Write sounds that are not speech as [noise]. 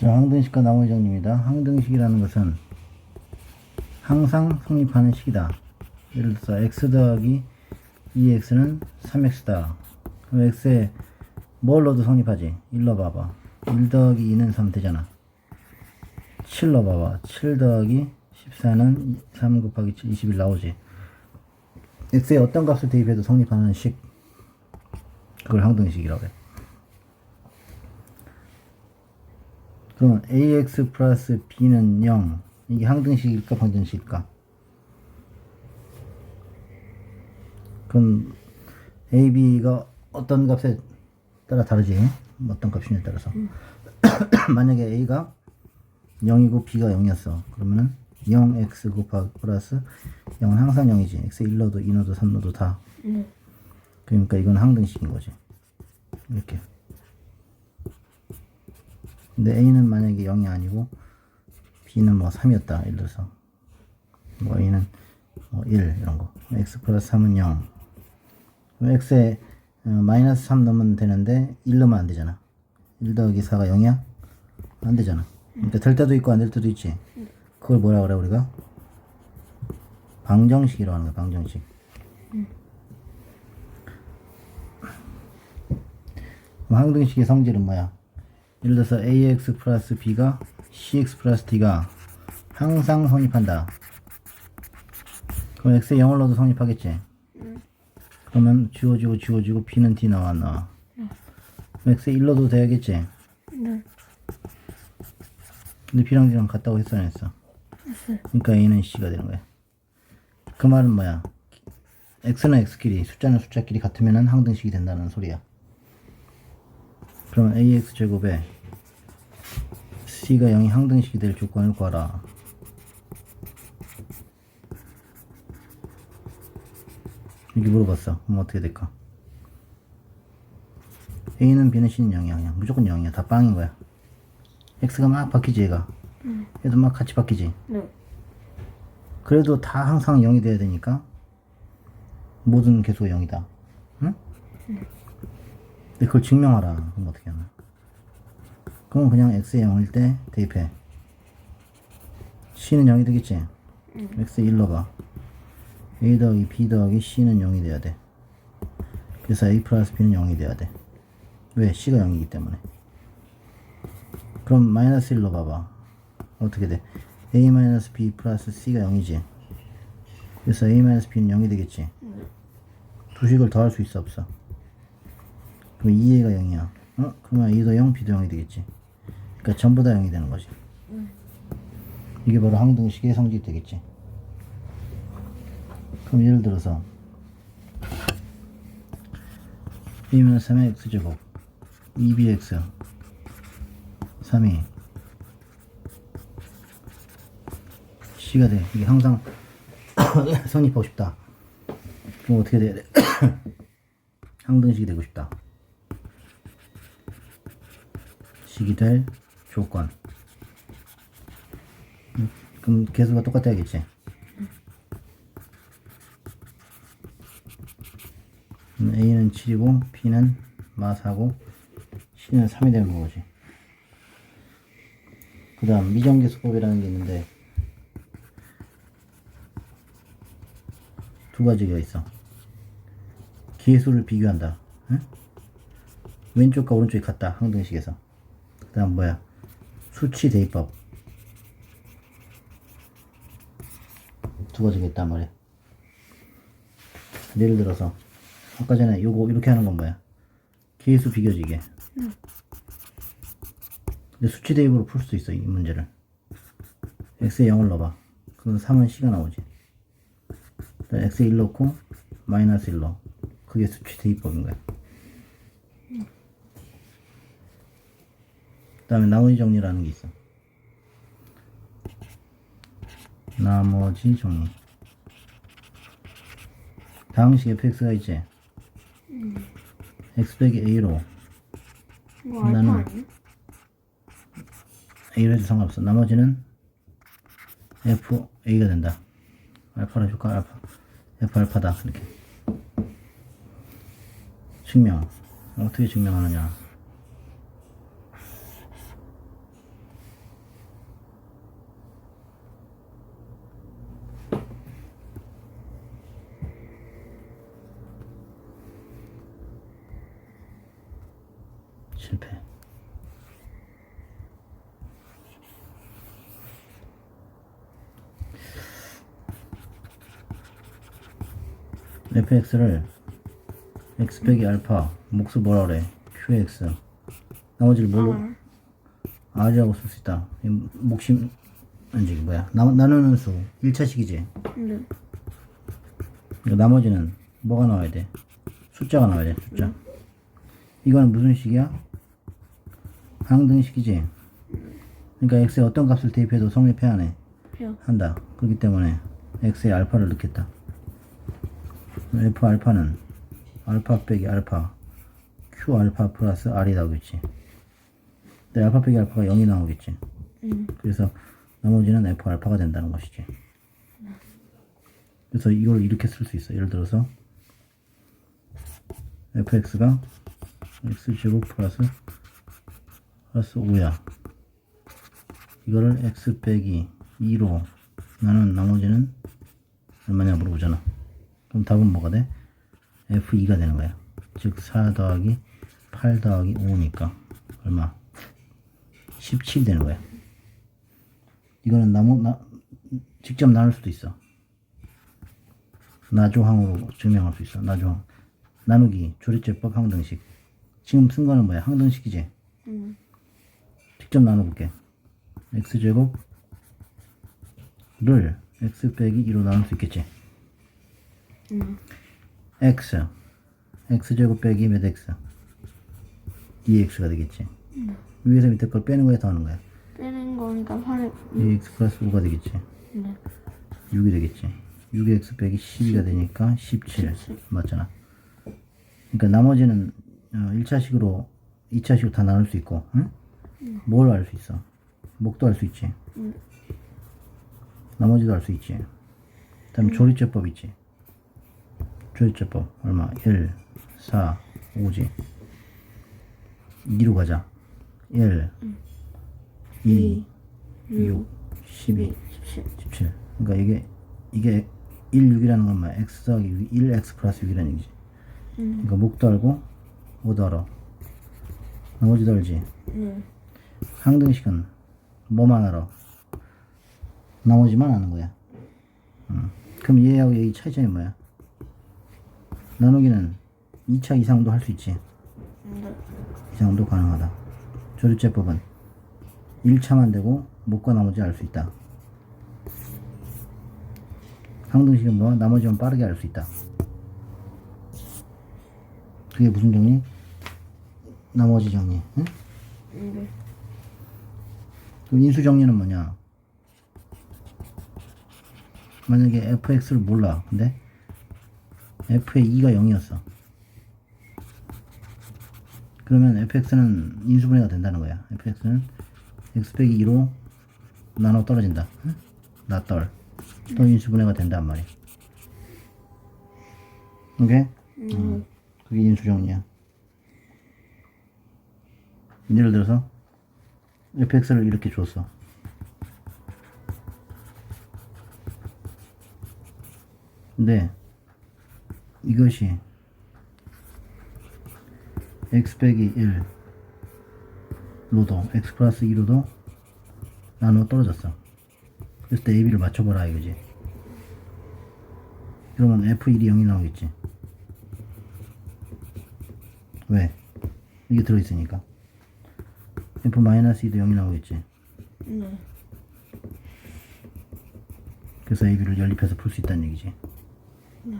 자, 항등식과 나머지 정리입니다. 항등식이라는 것은 항상 성립하는 식이다. 예를 들어서 x 더하기 2x는 3x다. 그럼 x에 뭘 넣어도 성립하지? 1 넣어봐봐. 1 더하기 2는 3 되잖아. 7 넣어봐봐. 7 더하기 14는 3 곱하기 7, 21 나오지. x에 어떤 값을 대입해도 성립하는 식. 그걸 항등식이라고 해. 그러면 ax 플러스 b는 0. 이게 항등식일까 방정식일까? 그럼 a, b가 어떤 값에 따라 다르지? 어떤 값이냐에 따라서. [coughs] 만약에 a가 0이고 b가 0이었어. 그러면은 0x 곱하기 플러스 0은 항상 0이지. x 1 넣어도 2 넣어도 3 넣어도 다. 네. 그러니까 이건 항등식인 거지. 이렇게. 근데 A는 만약에 0이 아니고 B는 뭐 3이었다. 예를 들어서. 뭐 A는 뭐 1, 이런 거. X 플러스 3은 0. 그럼 X에 어, 마이너스 3 넣으면 되는데 1 넣으면 안 되잖아. 1 더하기 4가 0이야? 안 되잖아. 그러니까 될 때도 있고 안 될 때도 있지. 그걸 뭐라 그래, 우리가? 방정식이라고 하는 거야, 방정식. 항등식의 성질은 뭐야? 예를 들어서 ax 플러스 b가 cx 플러스 d가 항상 성립한다. 그럼 x에 0을 넣어도 성립하겠지? 그러면 지워지고 지워지고 b는 d 나와 안 나와? 그럼 x에 1 넣어도 돼야겠지? 네. 근데 b랑 d랑 같다고 했어 안 했어? 그러니까 a는 c가 되는 거야. 그 말은 뭐야? x는 x끼리 숫자는 숫자끼리 같으면 항등식이 된다는 소리야. 그러면 ax 제곱에 c가 0이 항등식이 될 조건을 구하라. 이렇게 물어봤어. 그럼 어떻게 될까? a는 b는 c는 0이야. 그냥 무조건 0이야. 다 빵인 거야. x가 막 바뀌지 얘가. 얘도 막 같이 바뀌지. 네. 그래도 다 항상 0이 돼야 되니까 모든 개수가 0이다. 응? 근데 그걸 증명하라. 그럼 어떻게 하나? 그럼 그냥 x에 0일 때 대입해. c는 0이 되겠지? x 1 넣어봐. a 더하기 b 더하기 c는 0이 돼야 돼. 그래서 a 플러스 b는 0이 돼야 돼. 왜? c가 0이기 때문에. 그럼 마이너스 1 넣어봐봐. 어떻게 돼? a 마이너스 b 플러스 c가 0이지. 그래서 a 마이너스 b는 0이 되겠지. 두 식을 더할 수 있어 없어? 그럼 2a가 0이야. 어? 그러면 a도 0, b도 0이 되겠지. 그러니까 전부 다 0이 되는 거지. 이게 바로 항등식의 성질이 되겠지. 그럼 예를 들어서 b면 3의 x제곱 2bx 3이 c가 돼. 이게 항상 [coughs] 성립하고 싶다. 그럼 어떻게 돼야 돼? [coughs] 항등식이 되고 싶다. 식이 될 조건. 음, 그럼 개수가 똑같아야겠지. 음, A는 7이고 B는 마사고 C는 3이 되는 거지. 그 다음 미정계수법이라는 게 있는데 두 가지가 있어. 계수를 비교한다. 응? 왼쪽과 오른쪽이 같다. 항등식에서. 그 다음 뭐야? 수치 대입법. 두 가지가 있단 말이야. 예를 들어서 아까 전에 요거 이렇게 하는 건 뭐야? 계수 비교지 이게. 근데 수치 대입으로 풀수 있어 이 문제를. x에 0을 넣어봐. 그럼 3은 c가 나오지. x 1 넣고 마이너스 1 넣어. 그게 수치 대입법인 거야. 다음에 나머지 정리라는 게 있어. 나머지 정리. 다음식 fx가 있지? x 빼기 a로 알파 나는- a로 해도 상관없어. 나머지는 f a가 된다. 알파로 줄까? 알파. f 알파다. 이렇게. 증명. 어떻게 증명하느냐. 실패. fx를 x 빼기 알파 몫을 뭐라 그래 qx 나머지를 뭘로 r이라고 쓸 수 있다 아니지 이게 뭐야 나, 나누는 수 1차식이지 네. 나머지는 뭐가 나와야 돼? 숫자가 나와야 돼, 숫자. 이거는 무슨 식이야? 항등식이지. 그러니까 x에 어떤 값을 대입해도 성립해 안 해? 해요. 한다. 그렇기 때문에 x에 알파를 넣겠다. f 알파는 알파 빼기 알파 q 알파 플러스 r이 나오겠지. 근데 알파 빼기 알파가 0이 나오겠지. 음. 그래서 나머지는 f 알파가 된다는 것이지. 그래서 이걸 이렇게 쓸 수 있어. 예를 들어서 fx가 x 제곱 플러스 플러스 5야. 이거를 x 빼기 2로 나는 나머지는 얼마냐 물어보잖아. 그럼 답은 뭐가 돼? f2가 되는 거야. 즉 4 더하기 8 더하기 5니까 얼마? 17 되는 거야. 이거는 나무 나 직접 나눌 수도 있어. 나조항으로 증명할 수 있어. 나조항. 나누기 조리제법 항등식. 지금 쓴 거는 뭐야? 항등식이지. 음. 직접 나눠볼게. x 제곱을 x 빼기 2로 나눌 수 있겠지. 음. x x 제곱 빼기 몇 x dx가 되겠지. 위에서 밑에 걸 빼는 거에 더하는 거야. 빼는 거니까 8에 2x 플러스 5가 되겠지. 네. 6이 되겠지. 6의 x 빼기 12가 되니까 17. 맞잖아. 그러니까 나머지는 어, 1차식으로 2차식으로 다 나눌 수 있고, 응? 뭘 알 수 있어? 목도 알 수 있지. 음. 나머지도 알 수 있지. 그다음 조리제법 있지. 조리제법 얼마? 1, 4, 5지. 2로 가자. 1, 2, 6, 12. 17. 17. 그러니까 이게 이게 1, 6이라는 건 뭐야? x 더하기 1, x 플러스 6이라는 얘기지. 음. 그러니까 목도 알고 오도 알아. 나머지도 알지. 네. 항등식은 뭐만 알아? 나머지만 아는 거야. 음. 그럼 얘하고 얘의 차이점이 뭐야? 나누기는 2차 이상도 할 수 있지. 네. 이상도 가능하다. 조리제법은 1차만 되고 목과 나머지 알 수 있다. 항등식은 뭐 나머지만 빠르게 알 수 있다. 그게 무슨 정리? 나머지 정리. 응? 네. 그럼 인수 정리는 뭐냐? 만약에 fx를 몰라. 근데 f의 2가 0이었어. 그러면 fx는 인수분해가 된다는 거야. fx는 x 빼기 2로 나눠 떨어진다. 응? 나떨. 또 인수분해가 된단 말이야. 오케이? 음. 그게 인수정리야. 예를 들어서 fx를 이렇게 줬어. 근데 이것이 x 빼기 1로도 x 플러스 2로도 나누어 떨어졌어. 그래서 때 AB를 맞춰보라 이거지. 그러면 F1이 0이 나오겠지. 왜? 이게 들어있으니까. F-2도 0이 나오겠지. 네. 그래서 AB를 연립해서 풀 수 있다는 얘기지. 네.